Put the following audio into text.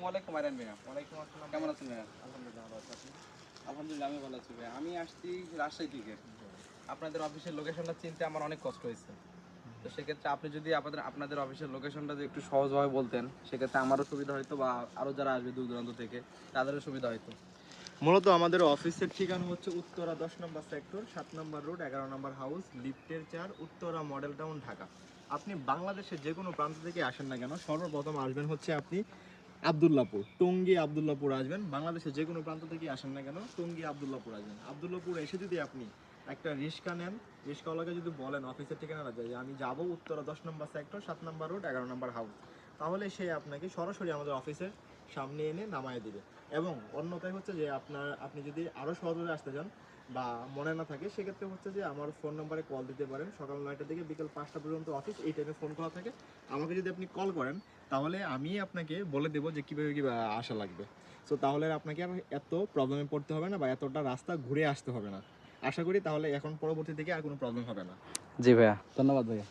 আসসালামু আলাইকুম আরিয়ান ভাইয়া। ওয়ালাইকুম আসসালাম কেমন আছেন ভাইয়া? আলহামদুলিল্লাহ ভালো আছি আলহামদুলিল্লাহ আমি ভালো আছি ভাইয়া। আমি আসছি রাজশাহী থেকে। আপনাদের অফিসের লোকেশনটা চিনতে আমার অনেক কষ্ট হয়েছে। তো সেক্ষেত্রে আপনি যদি আপনাদের আপনাদের অফিসের লোকেশনটা যদি একটু সহজভাবে বলতেন সেক্ষেত্রে আমারও সুবিধা হতো বা আরও যারা আসবে দূর দূরান্ত থেকে তাদেরও সুবিধা হতো মূলত আমাদের অফিসের ঠিকানা হচ্ছে উত্তরা দশ নম্বর সেক্টর সাত নম্বর রোড এগারো নম্বর হাউস লিফটের চার উত্তরা মডেল টাউন ঢাকা। আপনি বাংলাদেশের যে কোনো প্রান্ত থেকে আসেন না কেন সর্বপ্রথম আসবেন হচ্ছে আপনি আবদুল্লাপুর। টঙ্গী আবদুল্লাপুর আসবেন। বাংলাদেশের যে কোনো প্রান্ত থেকে আসেন না কেন, টঙ্গী আবদুল্লাপুর আসবেন। আবদুল্লাপুর এসে যদি আপনি একটা রিক্সা নেন রিক্সাওয়ালাকে যদি বলেন অফিসের ঠিকানাটা যে আমি যাব উত্তরা দশ নম্বর সেক্টর, সাত নম্বর রোড, এগারো নম্বর হাউস, তাহলে সে আপনাকে সরাসরি আমাদের অফিসের সামনে এনে নামায় দিবে। এবং অন্যথায় হচ্ছে যে আপনার, আপনি যদি আরও সহজে আসতে চান বা মনে না থাকে সেক্ষেত্রে হচ্ছে যে আমার ফোন নাম্বারে কল দিতে পারেন। সকাল নয়টা থেকে বিকেল পাঁচটা পর্যন্ত অফিস এই টাইমে ফোন করা থাকে। আমাকে যদি আপনি কল করেন তাহলে আমি আপনাকে বলে দেবো যে কীভাবে কী আসা লাগবে। সো তাহলে আপনাকে আর এত প্রবলেমে পড়তে হবে না বা এতটা রাস্তা ঘুরে আসতে হবে না। আশা করি তাহলে এখন পরবর্তী থেকে আর কোনো প্রবলেম হবে না। জি ভাইয়া। ধন্যবাদ ভাইয়া।